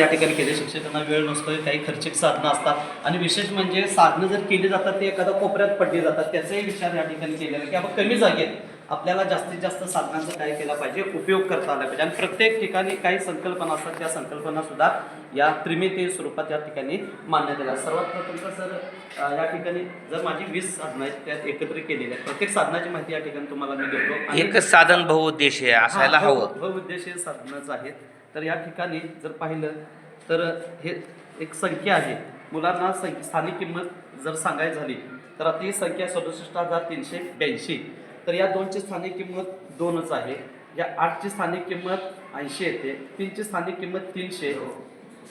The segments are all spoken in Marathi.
या ठिकाणी केले. शिक्षकांना वेळ नसतोय काही खर्चिक साधनं असतात. आणि विशेष म्हणजे साधनं जर केली जातात ते एखाद्या कोपऱ्यात पडली जातात. त्याचाही विचार या ठिकाणी केलेला की आपण कमी जागेत आपल्याला जास्तीत जास्त साधनांचा काय केला पाहिजे उपयोग करता आला पाहिजे. आणि प्रत्येक ठिकाणी काही संकल्पना असतात त्या संकल्पना सुद्धा या त्रिमितीय स्वरूपात या ठिकाणी मान्यता दिल्या सर्वात प्रथम तर सर या ठिकाणी जर माझी वीस साधनं आहेत त्यात एकत्र केलेली आहेत. प्रत्येक साधनाची माहिती या ठिकाणी तुम्हाला मी देतो. एकच साधन बहुउद्देशीय असायला हवं. बहु- बहुउद्देशीय साधनच आहेत. तर या ठिकाणी जर पाहिलं तर हे एक संख्या आहे. मुलांना सं- स्थानिक किंमत जर सांगायची झाली तर आता ही संख्या सदुसष्ट हजार तीनशे ब्याऐंशी. तर या दोनची स्थानिक किंमत दोनच आहे. या आठची स्थानिक किंमत ऐंशी येते तीनची स्थानिक किंमत तीनशे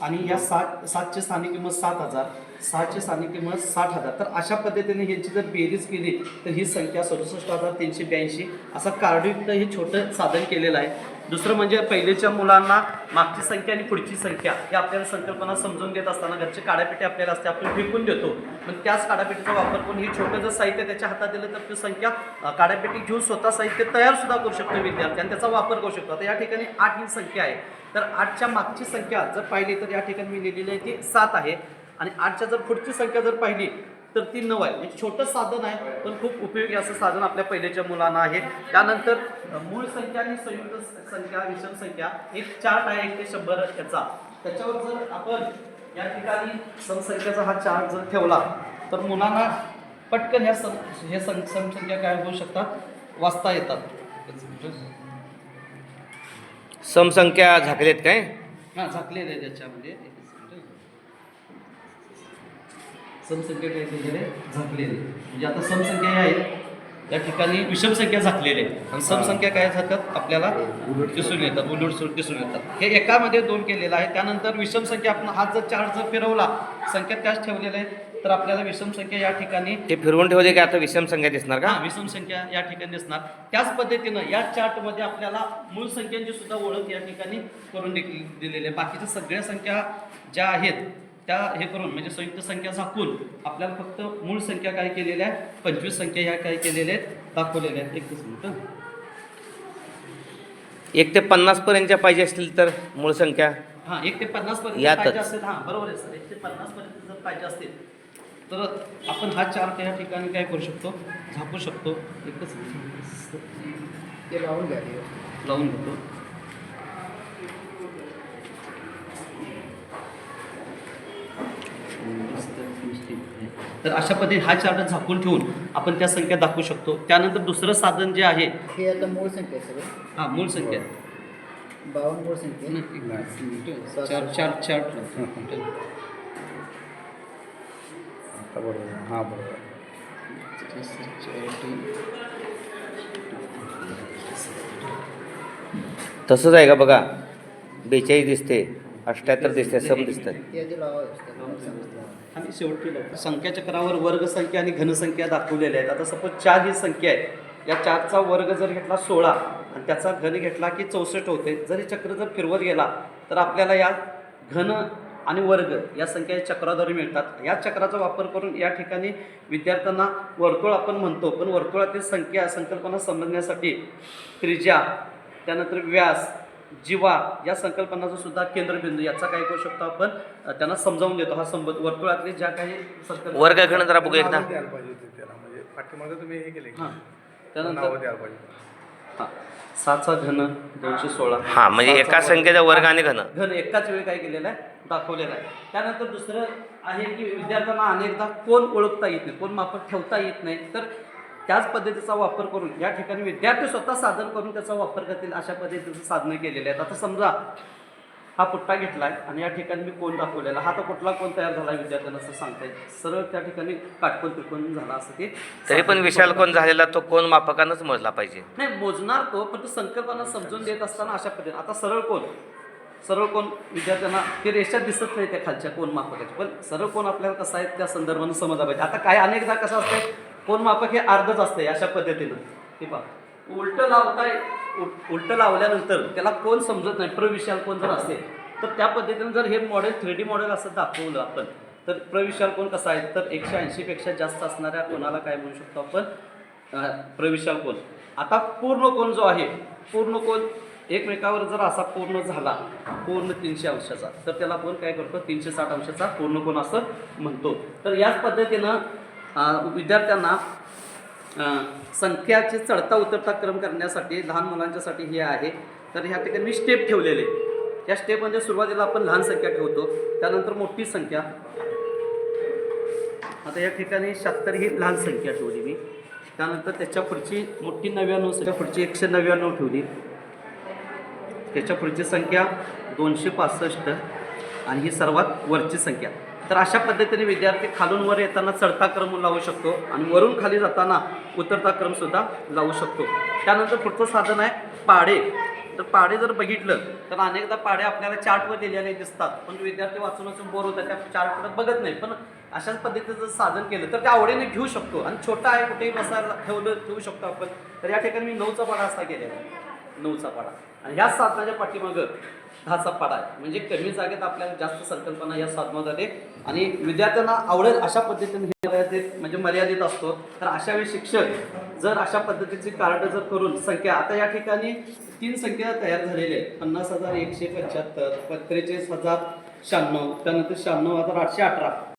आणि या सात सातची स्थानिक किंमत सात हजार सहाची स्थानिक किंमत साठ हजार. तर अशा पद्धतीने ह्यांची जर बेरीज केली तर ही संख्या सदुसष्ट हजार तीनशे ब्याऐंशी असं कार्डयुक्त हे छोटं साधन केलेलं आहे. दुसरं म्हणजे पहिलेच्या मुलांना मागची संख्या आणि पुढची संख्या ही आपल्याला संकल्पना समजून देत असताना घरचे काड्यापेटी आपल्याला असते आपण फेकून देतो. पण त्याच काड्यापेटीचा वापर करून हे छोटं जर साहित्य त्याच्या हातात दिलं तर ती संख्या अं, काड्यापेटी घेऊन स्वतः साहित्य तयार सुद्धा करू शकतो विद्यार्थी आणि त्याचा वापर करू शकतो. आता या ठिकाणी आठ ही संख्या आहे. तर आठच्या मागची संख्या जर पाहिली तर या ठिकाणी मी लिहिलेली आहे ती सात आहे आणि आठच्या जर पुढची संख्या जर पाहिली तर ती नऊ आहे. एक छोटं साधन आहे पण खूप उपयोगी असं साधन आपल्या पहिल्याच्या मुलांना आहे. त्यानंतर मूळ संख्या आणि संयुक्त संख्या विषम संख्या एक चार्ट आहे एक ते शंभर याचा त्याच्यावर जर आपण या ठिकाणी समसंख्याचा हा चार्ट जर ठेवला तर मुलांना पटकन ह्या सम हे सं समसंख्या काय होऊ शकतात? वाचता येतात. समसंख्या झाकलेत काय? हां झाकलेले आहे त्याच्यामध्ये. समसंख्या काय केलेले झाकलेले. म्हणजे आता समसंख्या ह्या आहेत. त्या ठिकाणी विषम संख्या झाकलेल्या आहेत आणि समसंख्या काय झाकत? आपल्याला दिसून येतात. उलट दिसून येतात. हे एकामध्ये दोन केलेलं आहे. त्यानंतर विषम संख्या आपण हात जर चार जर फिरवला संख्या त्याच ठेवलेल्या आहेत. तर आपल्याला विषम संख्या या ठिकाणी ते फिरवून ठेवले की आता विषम संख्या दिसणार का? हा विषम संख्या या ठिकाणी दिसणार. त्याच पद्धतीनं या चार्टमध्ये आपल्याला मूळ संख्यांची सुद्धा ओळख या ठिकाणी करून दिलेली आहे. बाकीच्या सगळ्या संख्या ज्या आहेत त्या हे करून म्हणजे संयुक्त संख्या झाकून आपल्याला फक्त मूळ संख्या काय केलेल्या आहे पंचवीस संख्या ह्या काय केलेल्या आहेत? दाखवलेल्या आहेत. एकच मिनिट एक ते पन्नास पर्यंतच्या पाहिजे असतील तर मूळ संख्या. हां एक ते पन्नास पर्यंत. पाहिजे असेल हां बरोबर आहे सर. एक ते पन्नास पर्यंत जर पाहिजे असतील तर आपण हा चार्ट या ठिकाणी काय करू शकतो? झाकू शकतो. एकच लावून घ्या. लावून घेतो. तर अशा पद्धतीने हा चार्ट झाकून ठेवून आपण त्या संख्या दाखवू शकतो. त्यानंतर दुसरं साधन जे आहे हे आता मूळ संख्या आहे सगळं. हा मूळ संख्या. बावन्न मूळ संख्या आहे. चार चार चार्ट लावतो. हां बरोबर तसंच आहे का बघा? बेचाळीस दिसते. अष्ट्याहत्तर दिसते सम दिसत आणि शेवटी संख्याचक्रावर वर्गसंख्या वर्ग संख्या आणि घनसंख्या दाखवलेल्या आहेत. आता सपोज चार ही संख्या आहे या चारचा वर्ग जर घेतला सोळा आणि त्याचा घन घेतला की चौसष्ट होते. जर हे चक्र जर फिरवत गेला तर आपल्याला या घन आणि वर्ग या संख्या चक्राद्वारे मिळतात. या चक्राचा वापर करून या ठिकाणी विद्यार्थ्यांना वर्तुळ आपण म्हणतो. पण वर्तुळातील संख्या संकल्पना समजण्यासाठी त्रिज्या त्यानंतर व्यास जीवा या संकल्पनाचा सुद्धा केंद्रबिंदू याचा काय करू शकतो आपण. त्यांना समजावून देतो हा संबंध. वर्तुळातले ज्या काही संकल्पना वर्गखंड जरा बघू एकदा. द्यायला पाहिजे होते त्याला. म्हणजे पाठीमागं तुम्ही हे केले हां. नावं त्यानंतर द्यायला पाहिजे हां. सातचा घन दोनशे सोळा. हा म्हणजे सातचा एका वर्ग. संख्येचा वर्ग आणि घन. घन एकाच वेळी काय केलेलं आहे? दाखवलेलं आहे. त्यानंतर दुसरं आहे की विद्यार्थ्यांना अनेकदा कोण ओळखता येत नाही कोण मापक ठेवता येत नाही. तर त्याच पद्धतीचा वापर करून या ठिकाणी विद्यार्थी स्वतः साधन करून त्याचा वापर करतील अशा पद्धतीचं साधनं केलेले आहेत. आता समजा हा पुट्टा घेतला आहे आणि या ठिकाणी मी कोण दाखवलेला? हा तर कुठला कोण तयार झाला आहे विद्यार्थ्यांना असं सांगता येईल. सरळ त्या ठिकाणी काटकोन त्रिकोण झाला असं ते तरी पण विशाल कोण झालेला तो कोण मापकानंच मोजला पाहिजे. नाही मोजणार तो पण तो संकल्पना समजून देत असताना अशा पद्धतीने. आता सरळ कोण? सरळ कोण? विद्यार्थ्यांना ते रेषा दिसत नाही त्या खालच्या कोण मापकाची. पण सरळ कोण आपल्याला कसं आहे त्या संदर्भानं समजला पाहिजे. आता काय अनेकदा कसं असतंय? कोण मापक हे अर्धच असते अशा पद्धतीनं. हे पहा. उलटं लावताय उल- उलटं लावल्यानंतर त्याला कोण समजत नाही प्रविशाल कोण जर असेल तर त्या पद्धतीनं जर हे मॉडेल थ्री डी मॉडेल असं दाखवलं आपण तर प्रविशाल कोण कसा आहे? तर एकशे ऐंशीपेक्षा जास्त असणाऱ्या कोणाला काय म्हणू शकतो आपण? प्रविशाल कोण. आता पूर्ण कोण जो आहे पूर्ण कोण एकमेकावर जर असा पूर्ण झाला पूर्ण तीनशे अंशाचा तर त्याला आपण काय करतो? तीनशे साठ अंशाचा पूर्ण कोण असं म्हणतो. तर याच पद्धतीनं विद्यार्थ्यांना संख्याचे चढता उतरता क्रम करण्यासाठी लहान मुलांच्यासाठी हे आहे. तर ह्या ठिकाणी मी स्टेप ठेवलेले. या स्टेपमध्ये सुरुवातीला आपण लहान संख्या ठेवतो. त्यानंतर मोठी संख्या. आता या ठिकाणी शहात्तर ही लहान संख्या ठेवली मी. त्यानंतर त्याच्या पुढची मोठी नव्याण्णव त्याच्या पुढची एकशे नव्याण्णव ठेवली. त्याच्या पुढची संख्या दोनशे पासष्ट आणि ही सर्वात वरची संख्या. तर अशा पद्धतीने विद्यार्थी खालून वर येताना चढता क्रम लावू शकतो आणि वरून खाली जाताना उतरता क्रमसुद्धा लावू शकतो. त्यानंतर पुढचं साधन आहे पाडे. तर पाडे जर बघितलं तर अनेकदा पाडे आपल्याला चार्टवर दिलेले दिसतात. पण विद्यार्थी वाचून वाचून बोर होतात त्या चार्टकडे बघत नाही. पण अशाच पद्धतीचं जर साधन केलं तर त्या आवडीने घेऊ शकतो. आणि छोटा आहे कुठेही बसायला ठेवलं ठेवू शकतो आपण. तर या ठिकाणी मी नऊचा पाडा असा केलेला आहे. नऊचा पाडा. आणि ह्या साधनाच्या पाठीमागं दहाचा पाडा आहे. म्हणजे कमी जागेत आपल्याला जास्त संकल्पना या साधना आले. आणि विद्यार्थ्यांना आवडेल अशा पद्धतीने हे मर्यादित म्हणजे मर्यादित असतो. तर अशा वेळी शिक्षक जर अशा पद्धतीची कार्ड जर करून संख्या आता या ठिकाणी तीन संख्या तयार झालेल्या आहेत. पन्नास हजार एकशे पंच्याहत्तर त्रेचाळीस हजार शहाण्णव त्यानंतर शहाण्णव हजार आठशे अठरा.